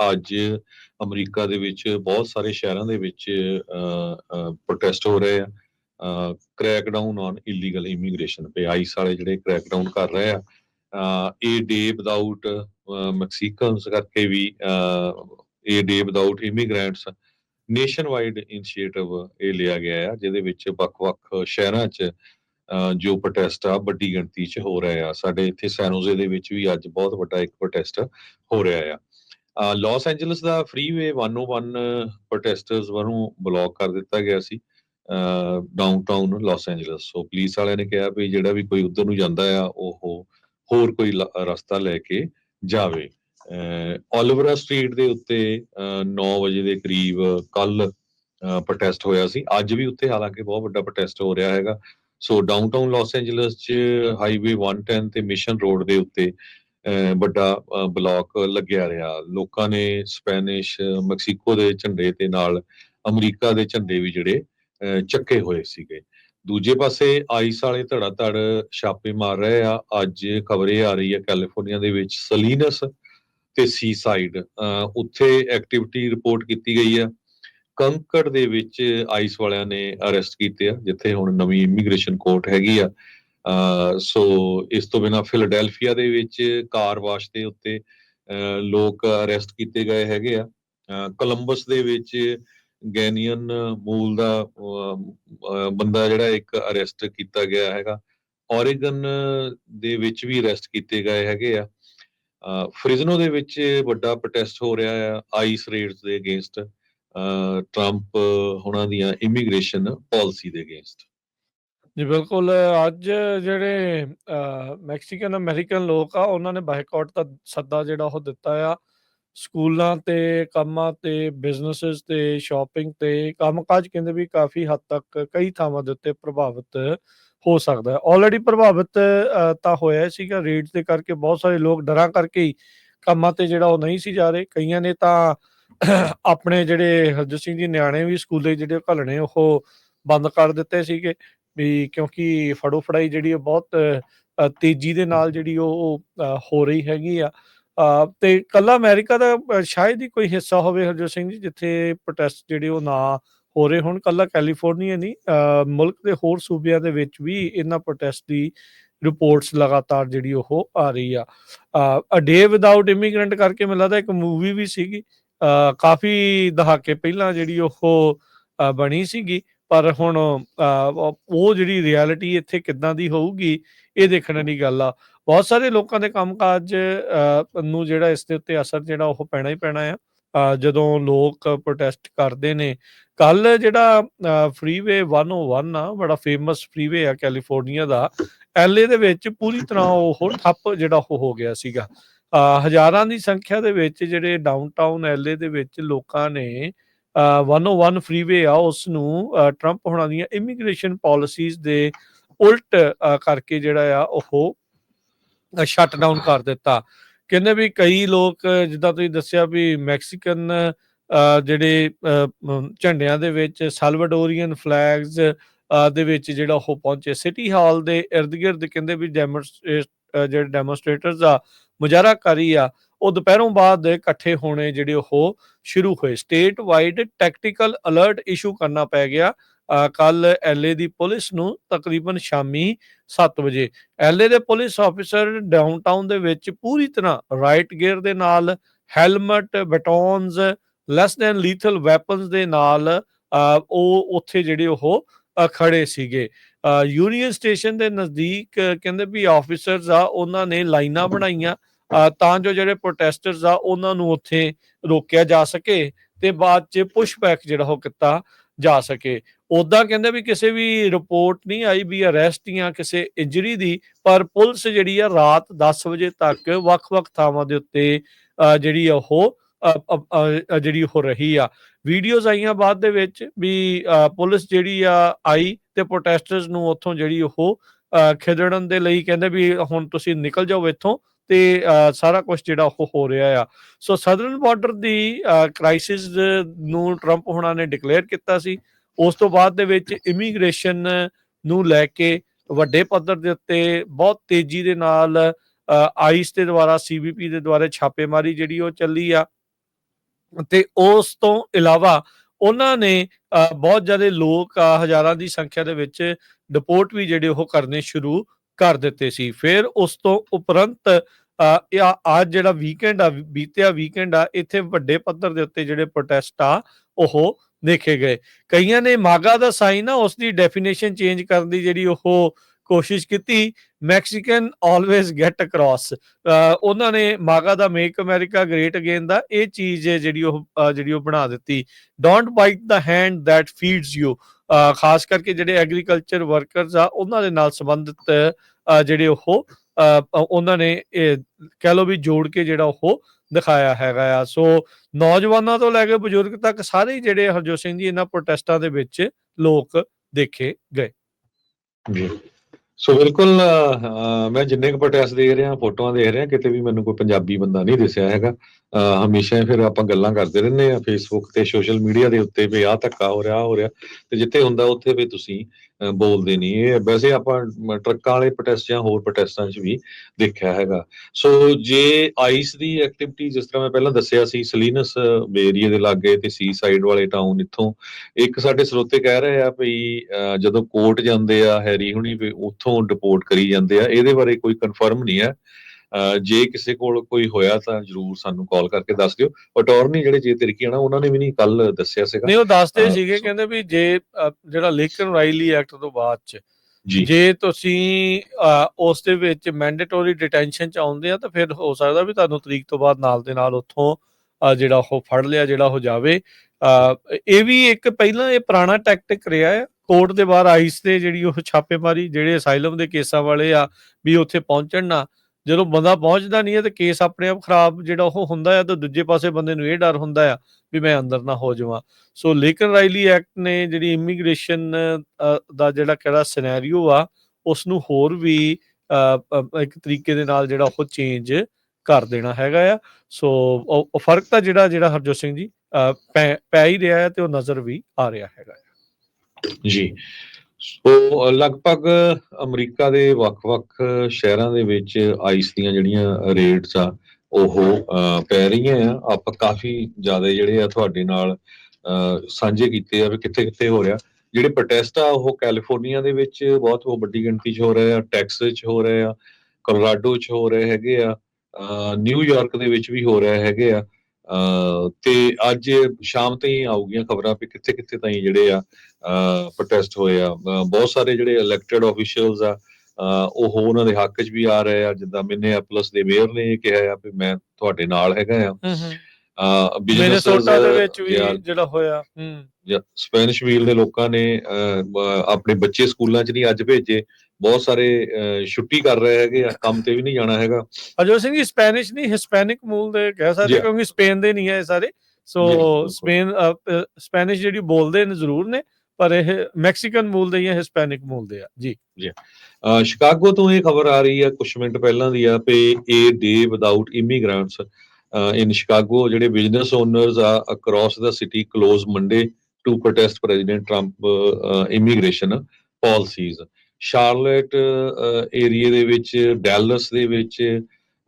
ਅੱਜ ਅਮਰੀਕਾ ਦੇ ਵਿੱਚ ਬਹੁਤ ਸਾਰੇ ਸ਼ਹਿਰਾਂ ਦੇ ਵਿੱਚ ਪ੍ਰੋਟੈਸਟ ਹੋ ਰਹੇ ਆ crack down on illegal immigration ਤੇ ਆਈਸ ਵਾਲੇ ਜਿਹੜੇ ਕ੍ਰੈਕ ਡਾਊਨ ਕਰ ਰਹੇ ਆ ਅਹ, ਇਹ ਡੇ ਵਿਦਆਊਟ ਮੈਕਸੀਕਨਸ ਕਰਕੇ ਵੀ ਇਹ day without immigrants nation wide initiative ਇਹ ਲਿਆ ਗਿਆ ਆ ਜਿਹਦੇ ਵਿੱਚ ਵੱਖ-ਵੱਖ ਸ਼ਹਿਰਾਂ 'ਚ ਜੋ ਪ੍ਰੋਟੈਸਟ ਆ ਵੱਡੀ ਗਿਣਤੀ 'ਚ ਹੋ ਰਹੇ ਆ। ਸਾਡੇ ਇੱਥੇ ਸੈਨੋਜ਼ੇ ਦੇ ਵਿੱਚ ਵੀ ਅੱਜ ਬਹੁਤ ਵੱਡਾ ਇੱਕ ਪ੍ਰੋਟੈਸਟ ਹੋ ਰਿਹਾ ਆ। ਲਾਸ ਐਂਜਲਸ ਦਾ ਫ੍ਰੀਵੇ 101 ਪ੍ਰੋਟੈਸਟਰਸ ਵੱਲੋਂ ਬਲੌਕ ਕਰ ਦਿੱਤਾ ਗਿਆ ਸੀ downtown Los Angeles so police ਵਾਲਿਆਂ ਨੇ ਕਿਹਾ ਵੀ ਜਿਹੜਾ ਵੀ ਕੋਈ ਉਧਰ ਨੂੰ ਜਾਂਦਾ ਆ, ਉਹ ਹੋਰ ਕੋਈ ਰਸਤਾ ਲੈ ਕੇ ਜਾਵੇ। 올ਿਵਰਾ ਸਟਰੀਟ ਦੇ ਉੱਤੇ 9 ਵਜੇ ਦੇ ਕਰੀਬ ਕੱਲ ਪ੍ਰੋਟੈਸਟ ਹੋਇਆ ਸੀ। ਅੱਜ ਵੀ ਉੱਥੇ ਹਾਲਾਂਕਿ ਬਹੁਤ ਵੱਡਾ ਪ੍ਰੋਟੈਸਟ ਹੋ ਰਿਹਾ ਹੈਗਾ। ਸੋ ਡਾਊਨਟਾਊਨ ਲਾਸ ਐਂਜਲਸ 'ਚ ਹਾਈਵੇ 110 ਤੇ ਮਿਸ਼ਨ ਰੋਡ ਦੇ ਉੱਤੇ ਵੱਡਾ ਬਲਾਕ ਲੱਗਿਆ ਰਿਹਾ। ਲੋਕਾਂ ਨੇ ਸਪੈਨਿਸ਼ ਮੈਕਸੀਕੋ ਦੇ ਝੰਡੇ ਤੇ ਨਾਲ ਅਮਰੀਕਾ ਦੇ ਝੰਡੇ ਵੀ ਜਿਹੜੇ ਅਹ, ਚੱਕੇ ਹੋਏ ਸੀਗੇ। ਦੂਜੇ ਪਾਸੇ ਆਈਸ ਵਾਲੇ ਧੜਾ ਧੜ ਛਾਪੇ ਮਾਰ ਰਹੇ ਆ। ਅੱਜ ਖਬਰ ਇਹ ਆ ਰਹੀ ਹੈ ਕੈਲੀਫੋਰਨੀਆ ਦੇ ਵਿੱਚ ਸਲੀਨਸ ਤੇ ਸੀ ਸਾਈਡ ਉੱਥੇ ਐਕਟੀਵਿਟੀ ਰਿਪੋਰਟ ਕੀਤੀ ਗਈ ਆ ਕੰਕੜ ਦੇ ਵਿੱਚ ਆਈਸ ਵਾਲਿਆਂ ਨੇ ਅਰੈਸਟ ਕੀਤੇ ਆ ਜਿੱਥੇ ਹੁਣ ਨਵੀਂ ਇਮੀਗ੍ਰੇਸ਼ਨ ਕੋਰਟ ਹੈਗੀ ਆ। ਸੋ ਇਸ ਤੋਂ ਬਿਨਾ ਫਿਲਡੈਲਫੀਆ ਦੇ ਵਿੱਚ ਕਾਰ ਵਾਸ਼ ਦੇ ਉੱਤੇ, ਅਹ, ਲੋਕ ਅਰੈਸਟ ਕੀਤੇ ਗਏ ਹੈਗੇ ਆ। ਕੋਲੰਬਸ ਦੇ ਵਿੱਚ ਗੈਨੀਅਨ ਮੂਲ ਦਾ ਬੰਦਾ ਜਿਹੜਾ ਇੱਕ ਅਰੈਸਟ ਕੀਤਾ ਗਿਆ ਹੈਗਾ। ਔਰੇਗਨ ਦੇ ਵਿੱਚ ਵੀ ਅਰੈਸਟ ਕੀਤੇ ਗਏ ਹੈਗੇ ਆ। ਫ੍ਰਿਜ਼ਨੋ ਦੇ ਵਿੱਚ ਵੱਡਾ ਪ੍ਰੋਟੈਸਟ ਹੋ ਰਿਹਾ ਆ ਆਈਸ ਰੇਡਸ ਦੇ ਅਗੇਂਸਟ ਟਰੰਪ ਹੁਣਾਂ ਦੀਆਂ ਇਮੀਗ੍ਰੇਸ਼ਨ ਪਾਲਿਸੀ ਦੇ ਅਗੇਂਸਟ ਜੀ ਬਿਲਕੁਲ ਅੱਜ ਜਿਹੜੇ ਅ, ਮੈਕਸੀਕਨ ਅਮਰੀਕਨ ਲੋਕ ਆ ਉਹਨਾਂ ਨੇ ਬਾਈਕਾਟ ਦਾ ਸੱਦਾ ਜਿਹੜਾ ਉਹ ਦਿੱਤਾ ਆ। ਸਕੂਲਾਂ ਤੇ ਕੰਮਾਂ ਤੇ ਬਿਜ਼ਨੈਸਸ ਤੇ ਸ਼ਾਪਿੰਗ ਤੇ ਕੰਮਕਾਜ ਕਹਿੰਦੇ ਵੀ ਕਾਫੀ ਹੱਦ ਤੱਕ ਕਈ ਥਾਵਾਂ ਦੇ ਉੱਤੇ ਪ੍ਰਭਾਵਿਤ ਹੋ ਸਕਦਾ। ਹੈ ਆਲਰੇਡੀ ਪ੍ਰਭਾਵਿਤ ਅ, ਤਾਂ ਹੋਇਆ ਹੀ ਸੀਗਾ ਰੇਟਸ ਦੇ ਕਰਕੇ ਬਹੁਤ ਸਾਰੇ ਲੋਕ ਡਰਾਂ ਕਰਕੇ ਹੀ ਕੰਮਾਂ ਤੇ ਜਿਹੜਾ ਉਹ ਨਹੀਂ ਸੀ ਜਾ ਰਹੇ। ਕਈਆਂ ਨੇ ਤਾਂ ਆਪਣੇ ਜਿਹੜੇ ਹਰਜਤ ਸਿੰਘ ਜੀ ਨਿਆਣੇ ਵੀ ਸਕੂਲੇ ਜਿਹੜੇ ਘੱਲਣੇ ਉਹ ਬੰਦ ਕਰ ਦਿੱਤੇ ਸੀਗੇ। ਵੀ ਕਿਉਂਕਿ ਫੜੋ ਫੜਾਈ ਜਿਹੜੀ ਉਹ ਬਹੁਤ ਤੇਜ਼ੀ ਦੇ ਨਾਲ ਜਿਹੜੀ ਉਹ ਹੋ ਰਹੀ ਹੈਗੀ ਆ। ਤੇ ਕੱਲਾ ਅਮਰੀਕਾ ਦਾ ਸ਼ਾਇਦ ਹੀ ਕੋਈ ਹਿੱਸਾ ਹੋਵੇ ਹਰਜੋਤ ਸਿੰਘ ਜੀ ਜਿੱਥੇ ਪ੍ਰੋਟੈਸਟ ਜਿਹੜੇ ਉਹ ਨਾ ਹੋ ਰਹੇ ਹੁਣ। ਕੱਲਾ ਕੈਲੀਫੋਰਨੀਆ ਨਹੀਂ ਮੁਲਕ ਦੇ ਹੋਰ ਸੂਬਿਆਂ ਦੇ ਵਿੱਚ ਵੀ ਇਹਨਾਂ ਪ੍ਰੋਟੈਸਟ ਦੀ ਰਿਪੋਰਟਸ ਲਗਾਤਾਰ ਜਿਹੜੀ ਉਹ ਆ ਰਹੀ ਆ। ਅ ਡੇ ਵਿਦਆਊਟ ਇਮੀਗ੍ਰੈਂਟ ਕਰਕੇ ਮੈਨੂੰ ਲੱਗਦਾ ਇੱਕ ਮੂਵੀ ਵੀ ਸੀਗੀ। ਅ, ਕਾਫੀ ਦਹਾਕੇ ਪਹਿਲਾਂ ਜਿਹੜੀ ਉਹ ਬਣੀ ਸੀਗੀ। ਪਰ ਹੁਣ ਉਹ ਜਿਹੜੀ ਰਿਐਲਿਟੀ ਇੱਥੇ ਕਿੱਦਾਂ ਦੀ ਹੋਊਗੀ ਇਹ ਦੇਖਣ ਵਾਲੀ ਗੱਲ ਆ। ਬਹੁਤ ਸਾਰੇ ਲੋਕਾਂ ਦੇ ਕੰਮਕਾਜ ਅ, ਨੂੰ ਜਿਹੜਾ ਇਸ ਦੇ ਉੱਤੇ ਅਸਰ ਜਿਹੜਾ ਉਹ ਪੈਣਾ ਹੀ ਪੈਣਾ ਆ। ਜਦੋਂ ਲੋਕ ਪ੍ਰੋਟੈਸਟ ਕਰਦੇ ਨੇ। ਕੱਲ ਜਿਹੜਾ ਫ੍ਰੀਵੇ 101 ਆ ਬੜਾ ਫੇਮਸ ਫ੍ਰੀਵੇ ਆ ਕੈਲੀਫੋਰਨੀਆ ਦਾ ਐਲਏ ਦੇ ਵਿੱਚ ਪੂਰੀ ਤਰ੍ਹਾਂ ਉਹ ਠੱਪ ਜਿਹੜਾ ਉਹ ਹੋ ਗਿਆ ਸੀਗਾ। ਹਜ਼ਾਰਾਂ ਦੀ ਸੰਖਿਆ ਦੇ ਵਿੱਚ ਜਿਹੜੇ ਡਾਊਨਟਾਊਨ ਐਲਏ ਦੇ ਵਿੱਚ ਲੋਕਾਂ ਨੇ 101 ਫ੍ਰੀਵੇ ਆ ਉਸ ਨੂੰ ਟਰੰਪ ਹੋਣਾ ਦੀਆਂ ਇਮੀਗ੍ਰੇਸ਼ਨ ਪਾਲਿਸੀਜ਼ ਦੇ ਉਲਟ ਕਰਕੇ ਜਿਹੜਾ ਆ, ਉਹ ਸ਼ਟ ਕਰ ਦਿੱਤਾ। ਕਹਿੰਦੇ ਵੀ ਕਈ ਲੋਕ, ਜਿੱਦਾਂ ਤੁਸੀਂ ਦੱਸਿਆ ਵੀ ਮੈਕਸੀਕਨ ਜਿਹੜੇ ਝੰਡਿਆਂ ਦੇ ਵਿੱਚ ਸੈਲਵਾਡੋਰੀਅਨ ਫਲੈਗਸ ਦੇ ਵਿੱਚ ਜਿਹੜਾ ਉਹ ਪਹੁੰਚੇ। ਸਿਟੀ ਹਾਲ ਦੇ ਇਰਦ ਗਿਰਦ ਕਹਿੰਦੇ ਵੀ ਡੈਮੋਸਟ੍ਰੇਟ ਜਿਹੜੇ ਡੈਮੋਸਟ੍ਰੇਟਰਸ ਆ ਮੁਜ਼ਾਹਰਾ ਮੁਜ਼ਾਹਰਾਕਾਰੀ ਆ ਉਹ ਦੁਪਹਿਰੋਂ ਬਾਅਦ ਇਕੱਠੇ ਹੋਣੇ ਜਿਹੜੇ ਉਹ ਸ਼ੁਰੂ ਹੋਏ। State wide tactical alert issue ਕਰਨਾ ਪੈ ਗਿਆ। ਕੱਲ ਐਲਏ ਦੀ ਪੁਲਿਸ ਨੂੰ ਤਕਰੀਬਨ ਸ਼ਾਮੀ 7 ਵਜੇ। ਐਲਏ ਦੇ ਪੁਲਿਸ ਆਫੀਸਰ ਡਾਊਨਟਾਊਨ ਦੇ ਵਿੱਚ ਪੂਰੀ ਤਰ੍ਹਾਂ ਰਾਈਟ ਗੇਅਰ ਦੇ ਨਾਲ helmet batons less than lethal weapons ਦੇ ਨਾਲ ਉਹ ਉੱਥੇ ਜਿਹੜੇ ਉਹ ਖੜੇ ਸੀਗੇ। ਯੂਨੀਅਨ ਸਟੇਸ਼ਨ ਦੇ ਨਜ਼ਦੀਕ ਕਹਿੰਦੇ ਵੀ ਆਫੀਸਰਸ ਆ, ਉਹਨਾਂ ਨੇ ਲਾਈਨਾਂ ਬਣਾਈਆਂ। ਤਾਂ ਜੋ ਜਿਹੜੇ ਪ੍ਰੋਟੈਸਟਰਸ ਆ, ਉਹਨਾਂ ਨੂੰ ਉੱਥੇ ਰੋਕਿਆ ਜਾ ਸਕੇ ਤੇ ਬਾਅਦ ਚ ਪੁਸ਼ ਬੈਕ ਜਿਹੜਾ ਉਹ ਕੀਤਾ ਜਾ ਸਕੇ। ਉਦਾਂ ਕਹਿੰਦੇ ਵੀ ਕਿਸੇ ਵੀ ਰਿਪੋਰਟ ਨਹੀਂ ਆਈ ਵੀ ਅਰੈਸਟ ਜਾਂ ਕਿਸੇ ਇੰਜਰੀ ਦੀ, ਪਰ ਪੁਲਿਸ ਜਿਹੜੀ ਆ ਰਾਤ 10 ਵਜੇ ਤੱਕ ਵੱਖ-ਵੱਖ ਥਾਵਾਂ ਦੇ ਉੱਤੇ ਜਿਹੜੀ ਆ ਉਹ ਜਿਹੜੀ ਉਹ ਰਹੀ ਆ। ਵੀਡੀਓਜ਼ ਆਈਆਂ ਬਾਅਦ ਦੇ ਵਿੱਚ ਵੀ ਪੁਲਿਸ ਜਿਹੜੀ ਆ ਆਈ ਤੇ ਪ੍ਰੋਟੈਸਟਰਸ ਨੂੰ ਉੱਥੋਂ ਜਿਹੜੀ ਉਹ ਖਿਦੜਨ ਦੇ ਲਈ ਕਹਿੰਦੇ ਵੀ ਹੁਣ ਤੁਸੀਂ ਨਿਕਲ ਜਾਓ ਇੱਥੋਂ ਤੇ ਸਾਰਾ ਕੁਝ ਜਿਹੜਾ ਉਹ ਹੋ ਰਿਹਾ ਆ। ਸੋ ਸਦਰਨ ਬਾਰਡਰ ਦੀ ਕ੍ਰਾਈਸਿਸ ਨੂੰ ਟਰੰਪ ਹੁਣਾਂ ਨੇ ਡਿਕਲੇਅਰ ਕੀਤਾ ਸੀ। ਉਸ ਤੋਂ ਬਾਅਦ ਦੇ ਵਿੱਚ ਇਮੀਗ੍ਰੇਸ਼ਨ ਨੂੰ ਲੈ ਕੇ ਵੱਡੇ ਪੱਧਰ ਦੇ ਉੱਤੇ ਬਹੁਤ ਤੇਜ਼ੀ ਦੇ ਨਾਲ ਆਈਸ ਦੇ ਦੁਆਰਾ ਸੀਬੀਪੀ ਦੇ ਦੁਆਰਾ ਛਾਪੇਮਾਰੀ ਜਿਹੜੀ ਉਹ ਚੱਲੀ ਆ। ਤੇ ਉਸ ਤੋਂ ਇਲਾਵਾ ਉਹਨਾਂ ਨੇ ਬਹੁਤ ਜ਼ਿਆਦਾ ਲੋਕ ਹਜ਼ਾਰਾਂ ਦੀ ਸੰਖਿਆ ਦੇ ਵਿੱਚ ਡਿਪੋਰਟ ਵੀ ਜਿਹੜੇ ਉਹ ਕਰਨੇ ਸ਼ੁਰੂ ਕਰ ਦਿੱਤੇ ਸੀ। ਫਿਰ ਉਸ ਤੋਂ ਉਪਰੰਤ ਅ, ਇਹ ਆ ਜਿਹੜਾ ਵੀਕਐਂਡ ਆ ਬੀਤਿਆ ਵੀਕਐਂਡ ਆ ਇੱਥੇ ਵੱਡੇ ਪੱਧਰ ਦੇ ਉੱਤੇ ਜਿਹੜੇ ਪ੍ਰੋਟੈਸਟ ਆ ਉਹ ਦੇਖੇ ਗਏ। ਕਈਆਂ ਨੇ ਮਾਗਾ ਦਾ ਸਾਈਨ ਆ ਉਸ ਦੀ ਡੈਫੀਨੇਸ਼ਨ ਚੇਂਜ ਕਰਨ ਦੀ ਜਿਹੜੀ ਉਹ ਕੋਸ਼ਿਸ਼ ਕੀਤੀ। ਮੈਕਸੀਕਨ ਆਲਵੇਸ ਗੈਟ ਅਕ੍ਰੋਸ ਉਹਨਾਂ ਨੇ ਮਾਗਾ ਦਾ ਮੇਕ ਅਮਰੀਕਾ ਗ੍ਰੇਟ ਅਗੇਨ ਦਾ ਇਹ ਚੀਜ਼ ਹੈ ਜਿਹੜੀ ਉਹ ਜਿਹੜੀ ਉਹ ਬਣਾ ਦਿੱਤੀ। Don't bite the hand that feeds you ਖਾਸ ਕਰਕੇ ਜਿਹੜੇ ਐਗਰੀਕਲਚਰ ਵਰਕਰਸ ਆ, ਉਹਨਾਂ ਦੇ ਨਾਲ ਸੰਬੰਧਿਤ ਜਿਹੜੇ ਉਹ ਉਹਨਾਂ ਨੇ ਕਹਿ ਲਓ ਵੀ ਜੋੜ ਕੇ ਜਿਹੜਾ ਉਹ ਦਿਖਾਇਆ ਹੈਗਾ ਆ। ਸੋ ਨੌਜਵਾਨਾਂ ਤੋਂ ਲੈ ਕੇ ਬਜ਼ੁਰਗ ਤੱਕ ਸਾਰੇ ਜਿਹੜੇ ਹਰਜੋਤ ਸਿੰਘ ਜੀ, ਇਹਨਾਂ ਪ੍ਰੋਟੈਸਟਾਂ ਦੇ ਵਿੱਚ ਲੋਕ ਦੇਖੇ ਗਏ। ਜੀ। ਸੋ ਬਿਲਕੁਲ ਅ, ਮੈਂ ਜਿੰਨੇ ਕੁ ਪ੍ਰੋਟੈਸਟ ਦੇਖ ਰਿਹਾ ਫੋਟੋਆਂ ਦੇਖ ਰਿਹਾ ਕਿਤੇ ਵੀ ਮੈਨੂੰ ਕੋਈ ਪੰਜਾਬੀ ਬੰਦਾ ਨਹੀਂ ਦਿਸਿਆ ਹੈਗਾ। ਹਮੇਸ਼ਾ ਫਿਰ ਆਪਾਂ ਗੱਲਾਂ ਕਰਦੇ ਰਹਿੰਦੇ ਆ ਫੇਸਬੁੱਕ ਤੇ ਸੋਸ਼ਲ ਮੀਡੀਆ ਦੇ ਉੱਤੇ ਵੀ ਆਹ ਧੱਕਾ ਹੋ ਰਿਹਾ ਹੋ ਰਿਹਾ ਤੇ ਜਿੱਥੇ ਹੁੰਦਾ ਉੱਥੇ ਵੀ ਤੁਸੀਂ ਬੋਲਦੇ ਨਹੀਂ। ਇਹ ਵੈਸੇ ਆਪਾਂ ਟਰੱਕਾਂ ਵਾਲੇ ਪ੍ਰੋਟੈਸਟ ਜਾਂ ਹੋਰ ਪ੍ਰੋਟੈਸਟਾਂ 'ਚ ਵੀ ਦੇਖਿਆ ਹੈਗਾ। ਸੋ ਜੇ ਆਈਸ ਦੀ ਐਕਟੀਵਿਟੀ ਜਿਸ ਤਰ੍ਹਾਂ ਮੈਂ ਪਹਿਲਾਂ ਦੱਸਿਆ ਸੀ ਸਲੀਨਸ ਏਰੀਆ ਦੇ ਲਾਗੇ ਤੇ ਸੀ ਸਾਈਡ ਵਾਲੇ ਟਾਊਨ ਇੱਥੋਂ ਇੱਕ ਸਾਡੇ ਸਰੋਤੇ ਕਹਿ ਰਹੇ ਆ ਵੀ ਅਹ, ਜਦੋਂ ਕੋਰਟ ਜਾਂਦੇ ਆ ਹੈਰੀ ਹੁਣੀ ਵੀ ਉੱਥੋਂ ਡਿਪੋਰਟ ਕਰੀ ਜਾਂਦੇ ਆ ਇਹਦੇ ਬਾਰੇ ਕੋਈ ਕਨਫਰਮ ਨਹੀਂ ਹੈ। ਜੇ ਕਿਸੇ ਕੋਲ ਕੋਈ ਹੋਇਆ ਤਾਂ ਜਰੂਰ ਸਾਨੂੰ ਕਾਲ ਕਰਕੇ ਦੱਸ ਦਿਓ। ਅਟਾਰਨੀ ਜਿਹੜੇ ਜੇ ਤਰੀਕੇ ਨਾ ਉਹਨਾਂ ਨੇ ਵੀ ਨਹੀਂ ਕੱਲ ਦੱਸਿਆ ਸੀਗਾ। ਨਹੀਂ ਉਹ ਦੱਸਦੇ ਹਾਂ, ਸੀਗੇ ਕਹਿੰਦੇ ਵੀ ਜੇ ਜਿਹੜਾ ਲੇਕਨ ਰਾਈਲੀ ਐਕਟ ਤੋਂ ਬਾਅਦ ਚ ਜੀ। ਤੁਸੀਂ ਉਸ ਦੇ ਵਿੱਚ ਮੈਂਡੇਟਰੀ ਡਿਟੈਂਸ਼ਨ ਚ ਆਉਂਦੇ ਆ ਤਾਂ ਫਿਰ ਹੋ ਸਕਦਾ ਵੀ ਤੁਹਾਨੂੰ ਤਰੀਕ ਤੋਂ ਬਾਅਦ ਨਾਲ ਦੇ ਨਾਲ ਉੱਥੋਂ ਜਿਹੜਾ ਉਹ ਫੜ ਲਿਆ ਜਿਹੜਾ ਉਹ ਜਾਵੇ। ਇਹ ਵੀ ਇੱਕ ਪਹਿਲਾਂ ਇਹ ਪੁਰਾਣਾ ਟੈਕਟਿਕ ਰਿਹਾ ਹੈ ਕੋਰਟ ਦੇ ਬਾਹਰ ਆਈਸ ਤੇ ਜਿਹੜੀ ਉਹ ਛਾਪੇਮਾਰੀ ਜਿਹੜੇ ਅਸਾਈਲਮ ਦੇ ਕੇਸਾਂ ਵਾਲੇ ਆ ਵੀ ਉੱਥੇ ਪਹੁੰਚਣ ਨਾ ਜਦੋਂ ਬੰਦਾ ਪਹੁੰਚਦਾ ਨਹੀਂ ਹੈ ਤੇ ਕੇਸ ਆਪਣੇ ਆਪ ਖਰਾਬ ਜਿਹੜਾ ਉਹ ਹੁੰਦਾ ਹੈ ਤਾਂ ਦੂਜੇ ਪਾਸੇ ਬੰਦੇ ਨੂੰ ਇਹ ਡਰ ਹੁੰਦਾ ਆ ਵੀ ਮੈਂ ਅੰਦਰ ਨਾ ਹੋ ਜਾਵਾਂ। ਸੋ ਲੇਕਨ ਰਾਈਲੀ ਐਕਟ ਨੇ ਜਿਹੜੀ ਇਮੀਗ੍ਰੇਸ਼ਨ ਦਾ ਜਿਹੜਾ ਕਿਹੜਾ ਸਿਨੈਰੀਓ ਆ ਉਸ ਨੂੰ ਹੋਰ ਵੀ ਅ, ਇੱਕ ਤਰੀਕੇ ਦੇ ਨਾਲ ਜਿਹੜਾ ਉਹ ਚੇਂਜ ਕਰ ਦੇਣਾ ਹੈਗਾ ਆ। ਸੋ ਉਹ ਫ਼ਰਕ ਤਾਂ ਜਿਹੜਾ ਜਿਹੜਾ ਹਰਜੋਤ ਸਿੰਘ ਜੀ ਪੈ ਪੈ ਹੀ ਰਿਹਾ ਹੈ ਤੇ ਉਹ ਨਜ਼ਰ ਵੀ ਆ ਰਿਹਾ ਹੈਗਾ ਜੀ। ਸੋ ਲਗਭਗ ਅਮਰੀਕਾ ਦੇ ਵੱਖ-ਵੱਖ ਸ਼ਹਿਰਾਂ ਦੇ ਵਿੱਚ ਆਈਸ ਦੀਆਂ ਜਿਹੜੀਆਂ ਰੇਟਸ ਆ ਉਹ ਪੈ ਰਹੀਆਂ ਆ। ਆਪਾਂ ਕਾਫੀ ਜ਼ਿਆਦਾ ਜਿਹੜੇ ਆ ਤੁਹਾਡੇ ਨਾਲ ਅਹ, ਸਾਂਝੇ ਕੀਤੇ ਆ ਵੀ ਕਿੱਥੇ-ਕਿੱਥੇ ਹੋ ਰਿਹਾ। ਜਿਹੜੇ ਪ੍ਰੋਟੈਸਟ ਆ ਉਹ ਕੈਲੀਫੋਰਨੀਆ ਦੇ ਵਿੱਚ ਬਹੁਤ ਵੱਡੀ ਗਿਣਤੀ 'ਚ ਹੋ ਰਹੇ ਆ ਟੈਕਸਸ 'ਚ ਹੋ ਰਹੇ ਆ ਕੋਲੋਰਾਡੋ 'ਚ ਹੋ ਰਹੇ ਹੈਗੇ ਆ ਅਹ, ਨਿਊਯਾਰਕ ਦੇ ਵਿੱਚ ਵੀ ਹੋ ਰਹੇ ਹੈਗੇ ਆ। ਤੇ ਅੱਜ ਸ਼ਾਮ ਤਾਈਂ ਆਊਗੀਆਂ ਖਬਰਾਂ ਵੀ ਕਿੱਥੇ-ਕਿੱਥੇ ਤਾਈਂ ਜਿਹੜੇ ਆ ਪ੍ਰੋਟੈਸਟ ਹੋਏ ਆ। ਬਹੁਤ ਸਾਰੇ ਜਿਹੜੇ ਇਲੈਕਟਿਡ ਆਫੀਸ਼ੀਅਲਸ ਆ ਉਹ ਉਹਨਾਂ ਦੇ ਹੱਕ 'ਚ ਵੀ ਆ ਰਹੇ ਆ। ਜਿੱਦਾਂ ਮਿਨੇਆਪੋਲਿਸ ਦੇ ਮੇਅਰ ਨੇ ਕਿਹਾ ਆ ਵੀ ਮੈਂ ਤੁਹਾਡੇ ਨਾਲ ਹੈਗਾ ਆ। ਮਿਨੇਸੋਟਾ ਦੇ ਵਿੱਚ ਵੀ ਜਿਹੜਾ ਹੋਇਆ ਹੂੰ। ਸਪੈਨਿਸ਼ ਵੀਲ ਦੇ ਲੋਕਾਂ ਨੇ ਆਪਣੇ ਬੱਚੇ ਸਕੂਲਾਂ 'ਚ ਨਹੀਂ ਅੱਜ ਭੇਜੇ। ਬਹੁਤ ਸਾਰੇ ਛੁੱਟੀ ਕਰ ਰਹੇ ਹੈਗੇ ਆ ਕੰਮ ਤੇ ਵੀ ਨਹੀਂ ਜਾਣਾ ਹੈਗਾ। ਅਜੋਤ ਸਿੰਘ ਜੀ ਸਪੈਨਿਸ਼ ਨਹੀਂ ਹਿਸਪੈਨਿਕ ਮੂਲ ਦੇ ਕਹਿ ਸਕਦੇ ਜੀ। ਕਿਉਂਕਿ ਸਪੇਨ ਦੇ ਨਹੀਂ ਹੈ ਇਹ ਸਾਰੇ। ਸੋ ਜੀ। ਸਪੇਨ ਸਪੈਨਿਸ਼ ਜਿਹੜੀ ਬੋਲਦੇ ਨੇ ਜ਼ਰੂਰ ਨੇ ਪਰ ਇਹ ਮੈਕਸੀਕਨ ਮੂਲ ਦੇ ਜਾਂ ਹਿਸਪੈਨਿਕ ਮੂਲ ਦੇ ਆ। ਜੀ। ਅਹ ਸ਼ਿਕਾਗੋ ਤੋਂ ਇਹ ਖਬਰ ਆ ਰਹੀ ਹੈ ਕੁਝ ਮਿੰਟ ਪਹਿਲਾਂ ਦੀ ਆ ਕਿ a day without immigrants in Chicago ਜਿਹੜੇ ਬਿਜ਼ਨਸ ਓਨਰਸ ਆ across the city close Monday to protest President Trump immigration policies Charlotte area ਦੇ ਵਿੱਚ ਡੈਲਸ ਦੇ ਵਿੱਚ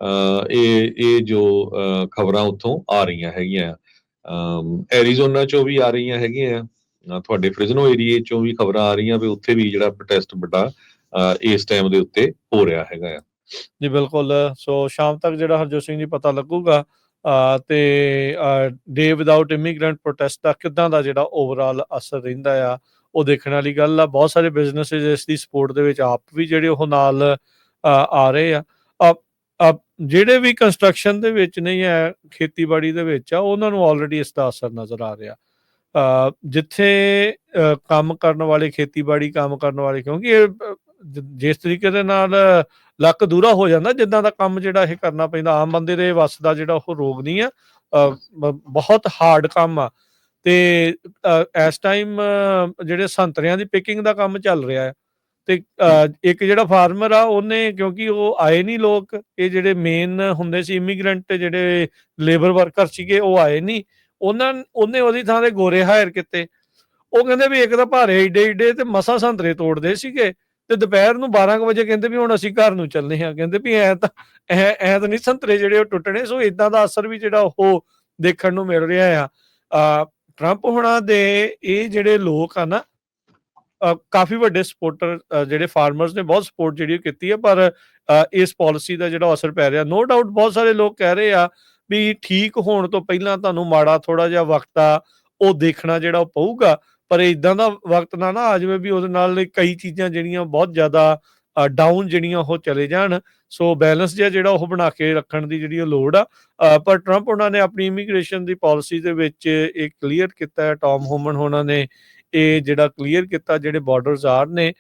ਅਹ, ਇਹ ਇਹ ਜੋ ਖਬਰਾਂ ਉੱਥੋਂ ਆ ਰਹੀਆਂ ਹੈਗੀਆਂ ਐਰੀਜ਼ੋਨਾ ਚੋਂ ਵੀ ਆ ਰਹੀਆਂ ਹੈਗੀਆਂ ਤੁਹਾਡੇ ਫ੍ਰਿਜ਼ਨੋ ਏਰੀਏ ਚੋਂ ਵੀ ਖਬਰਾਂ ਆ ਰਹੀਆਂ ਵੀ ਉੱਥੇ ਵੀ ਜਿਹੜਾ ਪ੍ਰੋਟੈਸਟ ਵੱਡਾ ਇਸ ਟਾਈਮ ਦੇ ਉੱਤੇ ਹੋ ਰਿਹਾ ਹੈਗਾ ਆ। ਜੀ ਬਿਲਕੁਲ। ਸੋ ਸ਼ਾਮ ਤੱਕ ਜਿਹੜਾ ਹਰਜੋਤ ਸਿੰਘ ਜੀ ਪਤਾ ਲੱਗੂਗਾ ਤੇ ਡੇ ਵਿਦਆਊਟ ਇਮੀਗ੍ਰੈਂਟ ਪ੍ਰੋਟੈਸਟ ਦਾ ਕਿਦਾਂ ਦਾ ਜਿਹੜਾ ਓਵਰਆਲ ਅਸਰ ਰਹਿੰਦਾ ਆ, ਉਹ ਦੇਖਣ ਵਾਲੀ ਗੱਲ ਆ। ਬਹੁਤ ਸਾਰੇ ਬਿਜ਼ਨੈਸਸ ਇਸ ਦੀ ਸਪੋਰਟ ਦੇ ਵਿੱਚ ਆਪ ਵੀ ਜਿਹੜੇ ਉਹ ਨਾਲ ਆ ਰਹੇ ਆ। ਜਿਹੜੇ ਵੀ ਕੰਸਟਰਕਸ਼ਨ ਦੇ ਵਿੱਚ ਨਹੀਂ ਹੈ, ਖੇਤੀਬਾੜੀ ਦੇ ਵਿੱਚ ਆ, ਉਹਨਾਂ ਨੂੰ ਆਲਰੇਡੀ ਇਸ ਦਾ ਅਸਰ ਨਜ਼ਰ ਆ ਰਿਹਾ। ਜਿੱਥੇ ਕੰਮ ਕਰਨ ਵਾਲੇ, ਖੇਤੀਬਾੜੀ ਕੰਮ ਕਰਨ ਵਾਲੇ, ਕਿਉਂਕਿ ਇਹ ਜਿਸ ਤਰੀਕੇ ਦੇ ਨਾਲ ਲੱਕ ਦੂਰਾ ਹੋ ਜਾਂਦਾ, ਜਿੱਦਾਂ ਦਾ ਕੰਮ ਜਿਹੜਾ ਇਹ ਕਰਨਾ ਪੈਂਦਾ, ਆਮ ਬੰਦੇ ਦੇ ਵੱਸ ਦਾ ਜਿਹੜਾ ਉਹ ਰੋਗ ਨਹੀਂ ਆ ਬਹੁਤ ਹਾਰਡ ਕੰਮ ਆ। ਤੇ ਇਸ ਟਾਈਮ ਜਿਹੜੇ ਸੰਤਰਿਆਂ ਦੀ ਪਿਕਿੰਗ ਦਾ ਕੰਮ ਚੱਲ ਰਿਹਾ ਹੈ ਤੇ ਇੱਕ ਜਿਹੜਾ ਫਾਰਮਰ ਆ, ਉਹਨੇ ਕਿਉਂਕਿ ਉਹ ਆਏ ਨਹੀਂ ਲੋਕ, ਇਹ ਜਿਹੜੇ ਮੇਨ ਹੁੰਦੇ ਸੀ ਇਮੀਗ੍ਰੈਂਟ ਜਿਹੜੇ ਲੇਬਰ ਵਰਕਰ ਸੀਗੇ, ਉਹ ਆਏ ਨਹੀਂ। ਉਹਨਾਂ, ਉਹਨੇ ਉਹਦੀ ਥਾਂ ਤੇ ਗੋਰੇ ਹਾਇਰ ਕੀਤੇ। ਉਹ ਕਹਿੰਦੇ ਵੀ ਇੱਕ ਤਾਂ ਭਾਰੇ ਏਡੇ ਏਡੇ ਤੇ ਮਸਾ ਸੰਤਰੇ ਤੋੜਦੇ ਸੀਗੇ। ਤੇ ਦੁਪਹਿਰ ਨੂੰ 12 ਕੁ ਵਜੇ ਕਹਿੰਦੇ ਵੀ ਹੁਣ ਅਸੀਂ ਘਰ ਨੂੰ ਚੱਲਨੇ ਆ ਕਹਿੰਦੇ ਵੀ ਐ ਤਾਂ, ਐ ਐ ਤਾਂ ਨਹੀਂ ਸੰਤਰੇ ਜਿਹੜੇ ਉਹ ਟੁੱਟਣੇ, ਸੋ ਇਦਾਂ ਦਾ ਅਸਰ ਵੀ ਜਿਹੜਾ ਉਹ ਦੇਖਣ ਨੂੰ ਮਿਲ ਰਿਹਾ ਆ। ਟਰੰਪ ਹੁਣਾਂ ਦੇ ਇਹ ਜਿਹੜੇ ਲੋਕ ਆ ਨਾ ਕਾਫੀ ਵੱਡੇ ਸਪੋਰਟਰ ਜਿਹੜੇ ਫਾਰਮਰਸ ਨੇ ਬਹੁਤ ਸਪੋਰਟ ਜਿਹੜੀ ਉਹ ਕੀਤੀ ਹੈ ਪਰ ਇਸ ਪਾਲਿਸੀ ਦਾ ਜਿਹੜਾ ਅਸਰ ਪੈ ਰਿਹਾ। ਨੋ ਡਾਊਟ ਬਹੁਤ ਸਾਰੇ ਲੋਕ ਕਹਿ ਰਹੇ ਆ ਵੀ ਠੀਕ ਹੋਣ ਤੋਂ ਪਹਿਲਾਂ ਤੁਹਾਨੂੰ ਮਾੜਾ ਥੋੜਾ ਜਿਹਾ ਵਕਤ ਆ ਉਹ ਦੇਖਣਾ ਜਿਹੜਾ ਉਹ ਪਊਗਾ। ਪਰ ਇਦਾਂ ਦਾ ਵਕਤ ਨਾ ਨਾ ਆ ਜਾਵੇ ਵੀ ਉਹਦੇ ਨਾਲ ਕਈ ਚੀਜ਼ਾਂ ਜਿਹੜੀਆਂ ਬਹੁਤ ਜ਼ਿਆਦਾ ਡਾਊਨ ਜਿਹੜੀਆਂ ਉਹ ਚਲੇ ਜਾਣ। ਸੋ ਬੈਲੈਂਸ ਜਿਹਾ ਜਿਹੜਾ ਉਹ ਬਣਾ ਕੇ ਰੱਖਣ ਦੀ ਜਿਹੜੀ ਉਹ ਲੋੜ ਆ। ਪਰ ਟਰੰਪ ਉਹਨਾਂ ਨੇ ਆਪਣੀ ਇਮੀਗ੍ਰੇਸ਼ਨ ਦੀ ਪਾਲਿਸੀ ਦੇ ਵਿੱਚ ਇਹ ਕਲੀਅਰ ਕੀਤਾ ਹੈ ਟੌਮ ਹੋਮਨ ਉਹਨਾਂ ਨੇ ਇਹ ਜਿਹੜਾ ਕਲੀਅਰ ਕੀਤਾ, ਜਿਹੜੇ ਬਾਰਡਰਸ ਆਰ ਨੇ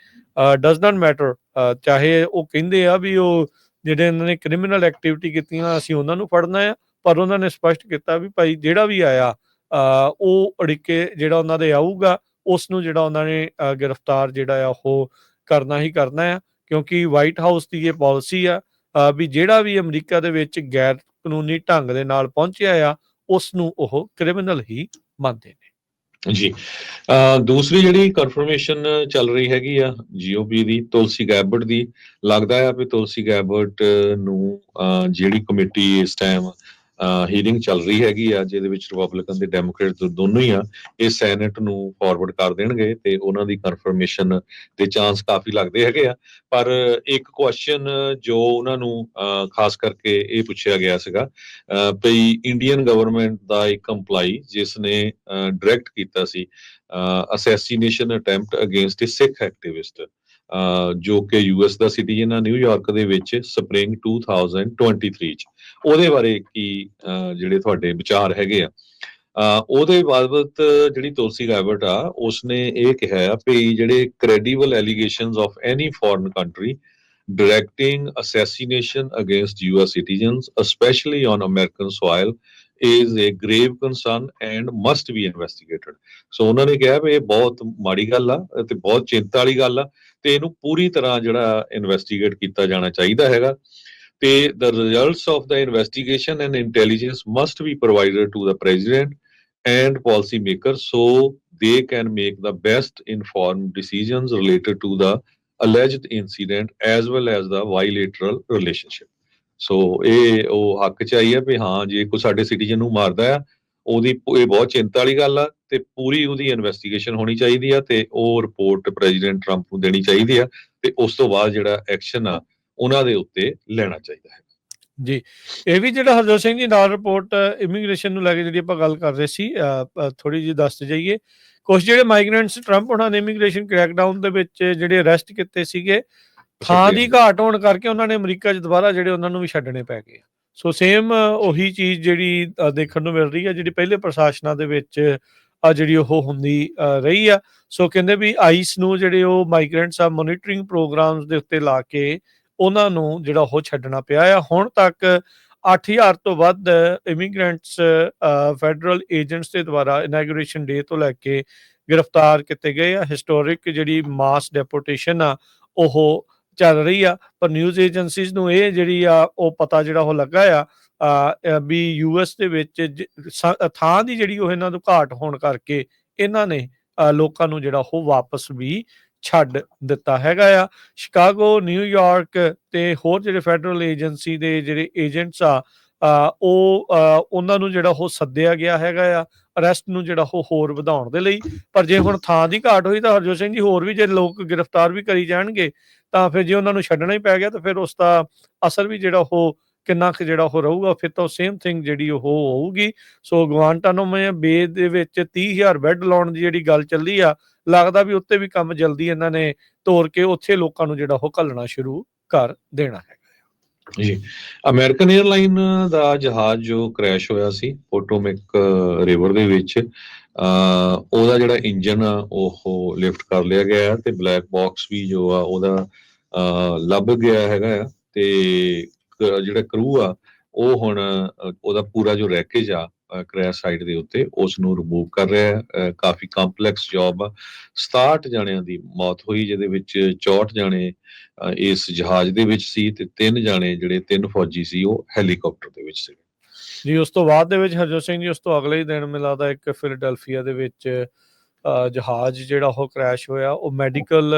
ਡਸ ਨਾਟ ਮੈਟਰ ਚਾਹੇ ਉਹ ਕਹਿੰਦੇ ਆ ਵੀ ਉਹ ਜਿਹੜੇ ਇਹਨਾਂ ਨੇ ਕ੍ਰਿਮੀਨਲ ਐਕਟੀਵਿਟੀ ਕੀਤੀਆਂ, ਅਸੀਂ ਉਹਨਾਂ ਨੂੰ ਫੜਨਾ ਆ, ਪਰ ਉਹਨਾਂ ਨੇ ਸਪਸ਼ਟ ਕੀਤਾ ਵੀ ਭਾਈ ਜਿਹੜਾ ਵੀ ਆਇਆ ਉਹ ਅੜਿੱਕੇ ਜਿਹੜਾ ਉਹਨਾਂ ਦੇ ਆਊਗਾ ਉਸ ਨੂੰ ਜਿਹੜਾ ਉਹਨਾਂ ਨੇ ਗ੍ਰਿਫਤਾਰ ਜਿਹੜਾ ਆ ਉਹ ਕਰਨਾ ਹੀ ਕਰਨਾ ਆ, ਕਿਉਂਕਿ ਵਾਈਟ ਹਾਊਸ ਦੀ ਇਹ ਪਾਲਿਸੀ ਆ ਵੀ ਜਿਹੜਾ ਵੀ ਅਮਰੀਕਾ ਦੇ ਵਿੱਚ ਗੈਰ ਕਾਨੂੰਨੀ ਢੰਗ ਦੇ ਨਾਲ ਪਹੁੰਚਿਆ ਆ ਉਸ ਨੂੰ ਉਹ ਕ੍ਰਿਮੀਨਲ ਹੀ ਮੰਨਦੇ ਨੇ। ਜੀ। ਦੂਸਰੀ ਜਿਹੜੀ ਕਨਫਰਮੇਸ਼ਨ ਚੱਲ ਰਹੀ ਹੈਗੀ ਆ ਜੀਓਪੀ ਦੀ ਤੁਲਸੀ ਗੈਬਰਟ ਦੀ, ਲੱਗਦਾ ਆ ਵੀ ਤੁਲਸੀ ਗੈਬਰਟ ਨੂੰ ਜਿਹੜੀ ਕਮੇਟੀ ਇਸ ਟਾਈਮ ਹੀਰਿੰਗ ਚੱਲ ਰਹੀ ਹੈਗੀ ਆ ਜਿਹਦੇ ਵਿੱਚ ਰਿਪਬਲਿਕਨ ਤੇ ਡੈਮੋਕ੍ਰੇਟ ਦੋਨੋਂ ਹੀ ਆ ਇਹ ਸੈਨੇਟ ਨੂੰ ਫਾਰਵਰਡ ਕਰ ਦੇਣਗੇ ਤੇ ਉਹਨਾਂ ਦੀ ਕਨਫਰਮੇਸ਼ਨ ਦੇ ਚਾਂਸ ਕਾਫੀ ਲੱਗਦੇ ਹੈਗੇ ਆ। ਪਰ ਇੱਕ ਕੁਐਸਚਨ ਜੋ ਉਹਨਾਂ ਨੂੰ ਖਾਸ ਕਰਕੇ ਇਹ ਪੁੱਛਿਆ ਗਿਆ ਸੀਗਾ ਅ, ਭਈ ਇੰਡੀਅਨ ਗਵਰਨਮੈਂਟ ਦਾ ਇੱਕ EMPLOYEE ਜਿਸ ਨੇ ਡਾਇਰੈਕਟ ਕੀਤਾ ਸੀ assassination attempt against a Sikh activist ਜੋ ਕਿ ਯੂਐਸ ਦਾ ਸਿਟੀਜ਼ਨ ਆ ਨਿਊਯਾਰਕ ਦੇ ਵਿੱਚ ਸਪ੍ਰਿੰਗ 2023 ਚ। ਉਹਦੇ ਬਾਰੇ ਕੀ ਜਿਹੜੇ ਤੁਹਾਡੇ ਵਿਚਾਰ ਹੈਗੇ ਆ। ਉਹਦੇ ਬਾਬਤ ਜਿਹੜੀ ਤੁਲਸੀ ਗੈਬਟ ਆ ਉਸਨੇ ਇਹ ਕਿਹਾ ਆ ਵੀ ਜਿਹੜੇ credible allegations of any foreign country directing assassination against US citizens, especially on American soil, is a grave concern and must be investigated so ਉਹਨਾਂ ਨੇ ਕਿਹਾ ਵੀ ਇਹ ਬਹੁਤ ਮਾੜੀ ਗੱਲ ਆ ਤੇ ਬਹੁਤ ਚਿੰਤਾ ਵਾਲੀ ਗੱਲ ਆ ਤੇ ਇਹਨੂੰ ਪੂਰੀ ਤਰ੍ਹਾਂ ਜਿਹੜਾ ਇਨਵੈਸਟੀਗੇਟ ਕੀਤਾ ਜਾਣਾ ਚਾਹੀਦਾ ਹੈਗਾ ਤੇ the results of the investigation and intelligence must be provided to the president and policy maker so they can make the best informed decisions related to the alleged incident as well as the bilateral relationship so ਇਹ ਉਹ ਹੱਕ ਚ ਆਈ ਹੈ ਵੀ ਹਾਂ, ਜੇ ਕੋਈ ਸਾਡੇ citizen ਨੂੰ ਮਾਰਦਾ ਆ, ਉਹਦੀ ਇਹ ਬਹੁਤ ਚਿੰਤਾ ਵਾਲੀ ਗੱਲ ਆ ਤੇ ਪੂਰੀ ਉਹਦੀ ਇਨਵੈਸਟੀਗੇਸ਼ਨ ਹੋਣੀ ਚਾਹੀਦੀ ਆ ਤੇ ਉਹ ਰਿਪੋਰਟ ਪ੍ਰੈਜ਼ੀਡੈਂਟ ਟਰੰਪ ਨੂੰ ਦੇਣੀ ਚਾਹੀਦੀ ਆ ਤੇ ਉਸ ਤੋਂ ਬਾਅਦ ਜਿਹੜਾ ਐਕਸ਼ਨ ਆ, ਉਹਨਾਂ ਦੇ ਉੱਤੇ ਲੈਣਾ ਚਾਹੀਦਾ ਹੈ। ਜੀ, ਇਹ ਵੀ ਜਿਹੜਾ ਹਰਜੋਤ ਸਿੰਘ ਜੀ ਨਾਲ ਰਿਪੋਰਟ ਇਮੀਗ੍ਰੇਸ਼ਨ ਨੂੰ ਲੈ ਕੇ ਜਿਹੜੀ ਆਪਾਂ ਗੱਲ ਕਰ ਰਹੇ ਸੀ ਥੋੜੀ ਜਿਹੀ ਦੱਸ ਜਾਈਏ ਕੁਝ ਜਿਹੜੇ ਮਾਈਗ੍ਰੈਂਟਸ ਟਰੰਪ ਉਹਨਾਂ ਨੇ ਇਮੀਗ੍ਰੇਸ਼ਨ ਕ੍ਰੈਕਡਾਊਨ ਦੇ ਵਿੱਚ ਜਿਹੜੇ ਅਰੈਸਟ ਕੀਤੇ ਸੀਗੇ ਥਾਂ ਦੀ ਘਾਟ ਹੋਣ ਕਰਕੇ ਉਹਨਾਂ ਨੇ ਅਮਰੀਕਾ 'ਚ ਦੁਬਾਰਾ ਜਿਹੜੇ ਉਹਨਾਂ ਨੂੰ ਵੀ ਛੱਡਣੇ ਪੈ ਗਏ ਸੋ ਸੇਮ ਉਹੀ ਚੀਜ਼ ਜਿਹੜੀ ਦੇਖਣ ਨੂੰ ਮਿਲ ਰਹੀ ਹੈ ਜਿਹੜੀ ਪਹਿਲੇ ਪ੍ਰਸ਼ਾਸਨਾਂ ਦੇ ਵਿੱਚ ਆ ਜਿਹੜੀ ਉਹ ਹੁੰਦੀ ਰਹੀ ਆ। ਸੋ ਕਹਿੰਦੇ ਵੀ ਆਈਸ ਨੂੰ ਜਿਹੜੇ ਉਹ ਮਾਈਗ੍ਰੈਂਟਸ ਆ ਮੋਨੀਟਰਿੰਗ ਪ੍ਰੋਗਰਾਮਸ ਦੇ ਉੱਤੇ ਲਾ ਕੇ ਉਹਨਾਂ ਨੂੰ ਜਿਹੜਾ ਉਹ ਛੱਡਣਾ ਪਿਆ ਆ। ਹੁਣ ਤੱਕ 8000 ਤੋਂ ਵੱਧ ਇਮੀਗ੍ਰੈਂਟਸ ਫੈਡਰਲ ਏਜੰਟਸ ਦੇ ਦੁਆਰਾ ਇਨੈਗੂਰੇਸ਼ਨ ਡੇ ਤੋਂ ਲੈ ਕੇ ਗ੍ਰਿਫਤਾਰ ਕੀਤੇ ਗਏ ਆ। ਹਿਸਟੋਰਿਕ ਜਿਹੜੀ ਮਾਸ ਡੈਪੋਰਟੇਸ਼ਨ ਆ ਉਹ ਚੱਲ ਰਹੀ ਆ ਪਰ ਨਿਊਜ਼ ਏਜੰਸੀਜ਼ ਨੂੰ ਇਹ ਜਿਹੜੀ ਆ ਉਹ ਪਤਾ ਜਿਹੜਾ ਉਹ ਲੱਗਾ ਆ ਅ, ਅ, ਵੀ ਯੂਐਸ ਦੇ ਵਿੱਚ ਥਾਂ ਦੀ ਜਿਹੜੀ ਉਹ ਇਹਨਾਂ ਨੂੰ ਘਾਟ ਹੋਣ ਕਰਕੇ ਇਹਨਾਂ ਨੇ ਅ, ਲੋਕਾਂ ਨੂੰ ਜਿਹੜਾ ਉਹ ਵਾਪਸ ਵੀ ਛੱਡ ਦਿੱਤਾ ਹੈਗਾ ਆ। ਸ਼ਿਕਾਗੋ ਨਿਊਯਾਰਕ ਤੇ ਹੋਰ ਜਿਹੜੇ ਫੈਡਰਲ ਏਜੰਸੀ ਦੇ ਜਿਹੜੇ ਏਜੰਟਸ ਆ ਉਹ ਉਹਨਾਂ ਨੂੰ ਜਿਹੜਾ ਉਹ ਸੱਦਿਆ ਗਿਆ ਹੈਗਾ ਆ। ਅਰੈਸਟ ਨੂੰ ਜਿਹੜਾ ਉਹ ਹੋਰ ਵਧਾਉਣ ਦੇ ਲਈ। ਪਰ ਜੇ ਹੁਣ ਥਾਂ ਦੀ ਘਾਟ ਹੋਈ ਤਾਂ ਹਰਜੋਤ ਸਿੰਘ ਜੀ ਹੋਰ ਵੀ ਜੇ ਲੋਕ ਗ੍ਰਿਫਤਾਰ ਵੀ ਕਰੀ ਜਾਣਗੇ, ਤਾਂ ਫਿਰ ਜੇ ਉਹਨਾਂ ਨੂੰ ਛੱਡਣਾ ਹੀ ਪੈ ਗਿਆ ਤਾਂ ਫਿਰ ਉਸ ਦਾ ਅਸਰ ਵੀ ਜਿਹੜਾ ਉਹ ਕਿੰਨਾ ਕੁ ਜਿਹੜਾ ਉਹ ਰਹੂਗਾ, ਫਿਰ ਤਾਂ ਸੇਮ ਥਿੰਗ ਜਿਹੜੀ ਉਹ ਹੋਊਗੀ। ਸੋ ਗਵਾਂਟਾਨੋਮੇ ਬੇ ਦੇ ਵਿੱਚ 30000 ਬੈੱਡ ਲਾਉਣ ਦੀ ਜਿਹੜੀ ਗੱਲ ਚੱਲੀ ਆ, ਲੱਗਦਾ ਵੀ ਉੱਤੇ ਵੀ ਕੰਮ ਜਲਦੀ ਇਹਨਾਂ ਨੇ ਤੋਰ ਕੇ ਉੱਥੇ ਲੋਕਾਂ ਨੂੰ ਜਿਹੜਾ ਉਹ ਘੱਲਣਾ ਸ਼ੁਰੂ ਕਰ ਦੇਣਾ ਹੈ। ਜੀ। ਅਮਰੀਕਨ 에ਅਰਲਾਈਨ ਦਾ ਜਹਾਜ਼ ਜੋ ਕ੍ਰੈਸ਼ ਹੋਇਆ ਸੀ ਪੋਟੋਮੈਕ ਰਿਵਰ ਦੇ ਵਿੱਚ ਅ ਉਹਦਾ ਜਿਹੜਾ ਇੰਜਨ ਆ, ਉਹ ਲਿਫਟ ਕਰ ਲਿਆ ਗਿਆ ਹੈ ਤੇ ਬਲੈਕ ਬਾਕਸ ਵੀ ਜੋ ਆ, ਉਹਦਾ ਅ ਲੱਭ ਗਿਆ ਹੈਗਾ ਆ ਤੇ, ਜਿਹੜਾ ਕਰੂ ਆ, ਉਹ ਹੁਣ ਉਹਦਾ ਪੂਰਾ ਜੋ ਰੈਕੇਜ ਆ ਕ੍ਰੈਸ਼ ਸਾਈਟ ਦੇ ਉੱਤੇ ਉਸ ਨੂੰ ਰਿਮੂਵ ਕਰ ਰਿਹਾ ਹੈ। ਕਾਫੀ ਕੰਪਲੈਕਸ ਜੌਬ ਆ। 67 ਜਣਿਆਂ ਦੀ ਮੌਤ ਹੋਈ ਜਿਹਦੇ ਵਿੱਚ 64 ਜਣੇ ਇਸ ਜਹਾਜ਼ ਦੇ ਵਿੱਚ ਸੀ ਤੇ ਤਿੰਨ ਜਾਣੇ ਜਿਹੜੇ ਤਿੰਨ ਫੌਜੀ ਸੀ ਉਹ ਹੈਲੀਕਾਪਟਰ ਦੇ ਵਿੱਚ ਸੀ ਜੀ ਉਸ ਤੋਂ ਬਾਅਦ ਦੇ ਵਿੱਚ ਹਰਜੋਤ ਸਿੰਘ ਜੀ ਉਸ ਤੋਂ ਅਗਲੇ ਹੀ ਦਿਨ ਮੈਨੂੰ ਲੱਗਦਾ ਇੱਕ ਫਿਲਡਲਫੀਆ ਦੇ ਵਿੱਚ ਜਹਾਜ਼ ਜਿਹੜਾ ਉਹ ਕ੍ਰੈਸ਼ ਹੋਇਆ। ਉਹ ਮੈਡੀਕਲ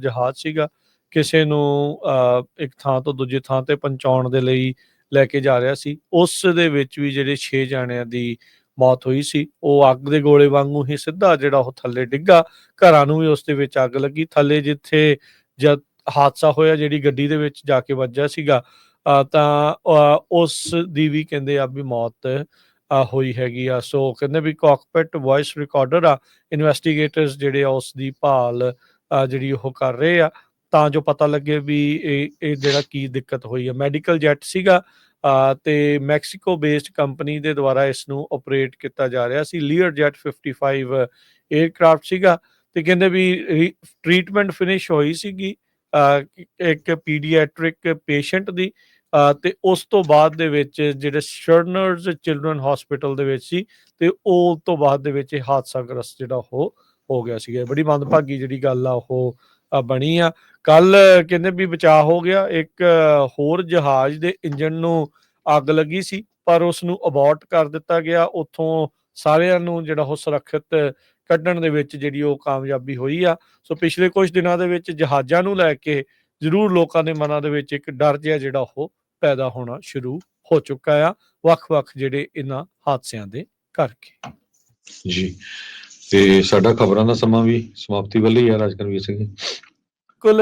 ਜਹਾਜ਼ ਸੀਗਾ। ਕਿਸੇ ਨੂੰ ਅ, ਇੱਕ ਥਾਂ ਤੋਂ ਦੂਜੀ ਥਾਂ ਤੇ ਪਹੁੰਚਾਉਣ ਦੇ ਲਈ ਲੈ ਕੇ ਜਾ ਰਿਹਾ ਸੀ। ਉਸ ਦੇ ਵਿੱਚ ਵੀ ਜਿਹੜੇ 6 ਜਾਣਿਆਂ ਦੀ ਮੌਤ ਹੋਈ ਸੀ। ਉਹ ਅੱਗ ਦੇ ਗੋਲੇ ਵਾਂਗੂ ਹੀ ਸਿੱਧਾ ਜਿਹੜਾ ਉਹ ਥੱਲੇ ਡਿੱਗਾ। ਘਰਾਂ ਨੂੰ ਵੀ ਉਸ ਦੇ ਵਿੱਚ ਅੱਗ ਲੱਗੀ। ਥੱਲੇ ਜਿੱਥੇ ਜਦ ਹਾਦਸਾ ਹੋਇਆ ਜਿਹੜੀ ਗੱਡੀ ਦੇ ਵਿੱਚ ਜਾ ਕੇ ਵੱਜਿਆ ਸੀਗਾ ਤਾਂ ਅ, ਉਸ ਦੀ ਵੀ ਕਹਿੰਦੇ ਆ ਵੀ ਮੌਤ ਹੋਈ ਹੈਗੀ ਆ। ਸੋ ਕਹਿੰਦੇ ਵੀ ਕਾਕਪਿਟ ਵੌਇਸ ਰਿਕਾਰਡਰ ਆ। ਇਨਵੈਸਟੀਗੇਟਰਸ ਜਿਹੜੇ ਆ ਉਸ ਦੀ ਭਾਲ ਜਿਹੜੀ ਉਹ ਕਰ ਰਹੇ ਆ। ਤਾਂ ਜੋ ਪਤਾ ਲੱਗੇ ਵੀ ਇਹ ਇਹ ਜਿਹੜਾ ਕੀ ਦਿੱਕਤ ਹੋਈ ਹੈ ਮੈਡੀਕਲ ਜੈਟ ਸੀਗਾ ਅ, ਤੇ ਮੈਕਸੀਕੋ ਬੇਸਡ ਕੰਪਨੀ ਦੇ ਦੁਆਰਾ ਇਸ ਨੂੰ ਆਪਰੇਟ ਕੀਤਾ ਜਾ ਰਿਹਾ ਸੀ। ਲੀਅਰ ਜੈਟ 55 에ਅਰਕ੍ਰਾਫਟ ਸੀਗਾ ਤੇ ਕਹਿੰਦੇ ਵੀ ਟ੍ਰੀਟਮੈਂਟ ਫਿਨਿਸ਼ ਹੋਈ ਸੀਗੀ ਇੱਕ ਪੀਡੀਆਟ੍ਰਿਕ ਪੇਸ਼ੈਂਟ ਦੀ ਤੇ ਉਸ ਤੋਂ ਬਾਅਦ ਦੇ ਵਿੱਚ ਜਿਹੜੇ ਸ਼ਰਨਰਜ਼ ਚਿਲਡਰਨ ਹਸਪੀਟਲ ਦੇ ਵਿੱਚ ਸੀ ਤੇ ਉਹ ਤੋਂ ਬਾਅਦ ਦੇ ਵਿੱਚ ਇਹ ਹਾਦਸਾ ਗ੍ਰਸਤ ਜਿਹੜਾ ਉਹ ਹੋ ਗਿਆ ਸੀਗਾ। ਬੜੀ ਮੰਦਭਾਗੀ ਜਿਹੜੀ ਗੱਲ ਆ ਉਹ ਬਣੀ ਆ। ਕੱਲ ਕਹਿੰਦੇ ਵੀ ਬਚਾਅ ਹੋ ਗਿਆ। ਇੱਕ ਹੋਰ ਜਹਾਜ਼ ਦੇ ਇੰਜਨ ਨੂੰ ਅੱਗ ਲੱਗੀ ਸੀ, ਪਰ ਉਸ ਨੂੰ ਅਬੋਰਟ ਕਰ ਦਿੱਤਾ ਗਿਆ। ਉੱਥੋਂ ਸਾਰਿਆਂ ਨੂੰ ਜਿਹੜਾ ਉਹ ਸੁਰੱਖਿਅਤ ਕੱਢਣ ਦੇ ਵਿੱਚ ਜਿਹੜੀ ਉਹ ਕਾਮਯਾਬੀ ਹੋਈ ਆ। ਸੋ ਪਿਛਲੇ ਕੁਝ ਦਿਨਾਂ ਦੇ ਵਿੱਚ ਜਹਾਜ਼ਾਂ ਨੂੰ ਲੈ ਕੇ ਜ਼ਰੂਰ ਲੋਕਾਂ ਦੇ ਮਨਾਂ ਦੇ ਵਿੱਚ ਇੱਕ ਡਰ ਜਿਹਾ ਜਿਹੜਾ ਉਹ ਪੈਦਾ ਹੋਣਾ ਸ਼ੁਰੂ ਹੋ ਚੁੱਕਾ ਆ। ਵੱਖ-ਵੱਖ ਜਿਹੜੇ ਇਹਨਾਂ ਹਾਦਸਿਆਂ ਦੇ ਕਰਕੇ। ਜੀ। ਤੇ ਸਾਡਾ ਖਬਰਾਂ ਦਾ ਸਮਾਂ ਵੀ ਸਮਾਪਤੀ ਵੱਲ ਹੀ ਹੈ ਰਾਜਕਨਵੀਰ ਸਿੰਘ ਜੀ। ਕੁੱਲ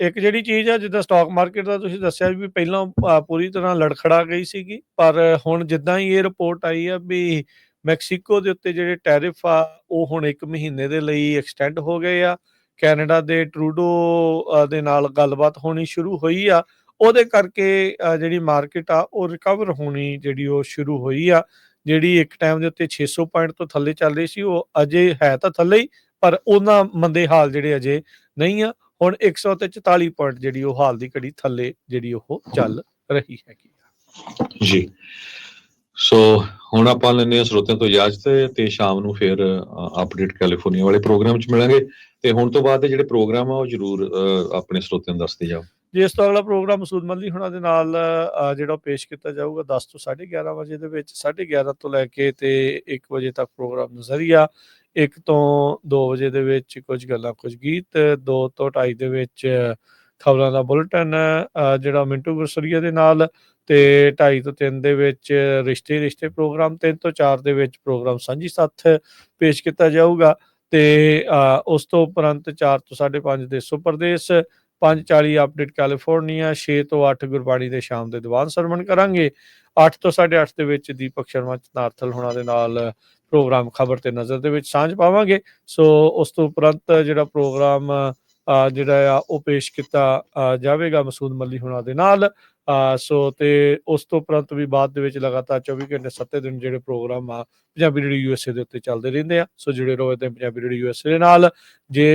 ਇੱਕ ਜਿਹੜੀ ਚੀਜ਼ ਆ, ਜਿੱਦਾਂ ਸਟਾਕ ਮਾਰਕੀਟ ਦਾ ਤੁਸੀਂ ਦੱਸਿਆ ਵੀ ਪਹਿਲਾਂ ਪੂਰੀ ਤਰ੍ਹਾਂ ਲੜਖੜਾ ਗਈ ਸੀਗੀ, ਪਰ ਹੁਣ ਜਿੱਦਾਂ ਹੀ ਇਹ ਰਿਪੋਰਟ ਆਈ ਆ ਵੀ ਮੈਕਸੀਕੋ ਦੇ ਉੱਤੇ ਜਿਹੜੇ ਟੈਰਿਫ ਆ, ਉਹ ਹੁਣ 1 ਮਹੀਨੇ ਦੇ ਲਈ ਐਕਸਟੈਂਡ ਹੋ ਗਏ ਆ। ਕੈਨੇਡਾ ਦੇ ਟਰੂਡੋ ਦੇ ਨਾਲ ਗੱਲਬਾਤ ਹੋਣੀ ਸ਼ੁਰੂ ਹੋਈ ਆ। ਉਹਦੇ ਕਰਕੇ ਜਿਹੜੀ ਮਾਰਕੀਟ ਆ, ਉਹ ਰਿਕਵਰ ਹੋਣੀ ਜਿਹੜੀ ਉਹ ਸ਼ੁਰੂ ਹੋਈ ਆ। ਜਿਹੜੀ ਇੱਕ ਟਾਈਮ ਦੇ ਉੱਤੇ 600 ਪੁਆਇੰਟ ਤੋਂ ਥੱਲੇ ਚੱਲ ਰਹੀ ਸੀ, ਉਹ ਅਜੇ ਹੈ ਤਾਂ ਥੱਲੇ ਹੀ, ਪਰ ਉਹਨਾਂ ਮੰਦੇ ਹਾਲ ਜਿਹੜੇ ਅਜੇ ਨਹੀਂ ਆ। ਹੁਣ 100 ਤੇ 44 ਪੁਆਇੰਟ ਜਿਹੜੀ ਉਹ ਹਾਲ ਦੀ ਘੜੀ ਥੱਲੇ ਜਿਹੜੀ ਉਹ ਚੱਲ ਰਹੀ ਹੈਗੀ ਆ। ਜੀ। ਸੋ ਹੁਣ ਆਪਾਂ ਲੈਂਦੇ ਹਾਂ ਸਰੋਤਿਆਂ ਤੋਂ ਇਜਾਜ਼ਤ ਤੇ ਸ਼ਾਮ ਨੂੰ ਫਿਰ ਅਪਡੇਟ ਕੈਲੀਫੋਰਨੀਆ ਵਾਲੇ ਪ੍ਰੋਗਰਾਮ 'ਚ ਮਿਲਾਂਗੇ। ਤੇ ਹੁਣ ਤੋਂ ਬਾਅਦ ਜਿਹੜੇ ਪ੍ਰੋਗਰਾਮ ਆ, ਉਹ ਜਰੂਰ ਆਪਣੇ ਸਰੋਤਿਆਂ ਨੂੰ ਦੱਸਦੇ ਜਾਓ। ਜਿਸ ਇਸ ਤੋਂ ਅਗਲਾ ਪ੍ਰੋਗਰਾਮ ਮਸੂਦ ਮੱਲੀ ਹੁਣਾਂ ਦੇ ਨਾਲ ਜਿਹੜਾ ਉਹ ਪੇਸ਼ ਕੀਤਾ ਜਾਊਗਾ 10 ਤੋਂ 11:30 ਵਜੇ ਦੇ ਵਿੱਚ 11:30 ਤੋਂ ਲੈ ਕੇ ਤੇ 1 ਵਜੇ ਤੱਕ ਪ੍ਰੋਗਰਾਮ ਨਜ਼ਰੀਆ 1 ਤੋਂ 2 ਵਜੇ ਦੇ ਵਿੱਚ ਕੁਝ ਗੱਲਾਂ, ਕੁਝ ਗੀਤ 2 ਤੋਂ 2:30 ਦੇ ਵਿੱਚ ਖਬਰਾਂ ਦਾ ਬੁਲਟਨ ਜਿਹੜਾ ਮਿੰਟੂ ਗੁਰਸਰੀਆ ਦੇ ਨਾਲ ਤੇ 2:30 ਤੋਂ 3 ਦੇ ਵਿੱਚ ਰਿਸ਼ਤੇ ਰਿਸ਼ਤੇ ਪ੍ਰੋਗਰਾਮ 3 ਤੋਂ 4 ਦੇ ਵਿੱਚ ਪ੍ਰੋਗਰਾਮ ਸਾਂਝੀ ਸਾਥ ਪੇਸ਼ ਕੀਤਾ ਜਾਊਗਾ ਤੇ ਉਸ ਤੋਂ ਉਪਰੰਤ 4 ਤੋਂ 5:30 ਦੇ ਸੁਪਰਦੇਸ਼ 5:40 ਅਪਡੇਟ ਕੈਲੀਫੋਰਨੀਆ 6 ਤੋਂ 8 ਗੁਰਬਾਣੀ ਦੇ ਸ਼ਾਮ ਦੇ ਦੀਵਾਨ ਸਰਵਣ ਕਰਾਂਗੇ। 8 ਤੋਂ 8:30 ਦੇ ਵਿੱਚ ਦੀਪਕ ਸ਼ਰਮਾ ਚਨਾਰਥਲ ਹੋਣਾ ਦੇ ਨਾਲ ਪ੍ਰੋਗਰਾਮ ਖਬਰ ਤੇ ਨਜ਼ਰ ਦੇ ਵਿੱਚ ਸਾਂਝ ਪਾਵਾਂਗੇ। ਸੋ ਉਸ ਤੋਂ ਉਪਰੰਤ ਜਿਹੜਾ ਪ੍ਰੋਗਰਾਮ ਜਿਹੜਾ ਆ, ਉਹ ਪੇਸ਼ ਕੀਤਾ ਜਾਵੇਗਾ ਮਸੂਦ ਮੱਲੀ ਹੋਣਾ ਦੇ ਨਾਲ। ਸੋ ਤੇ ਉਸ ਤੋਂ ਉਪਰੰਤ ਵੀ ਬਾਅਦ ਦੇ ਵਿੱਚ ਲਗਾਤਾਰ 24 ਘੰਟੇ 7 ਦਿਨ ਜਿਹੜੇ ਪ੍ਰੋਗਰਾਮ ਆ ਪੰਜਾਬੀ ਰੇਡੀਓ ਯੂਐਸਏ ਦੇ ਉੱਤੇ ਚੱਲਦੇ ਰਹਿੰਦੇ ਆ। ਸੋ ਜਿਹੜੇ ਰੋਏ ਤੇ ਪੰਜਾਬੀ ਰੇਡੀਓ ਯੂਐਸਏ ਦੇ ਨਾਲ। ਜੇ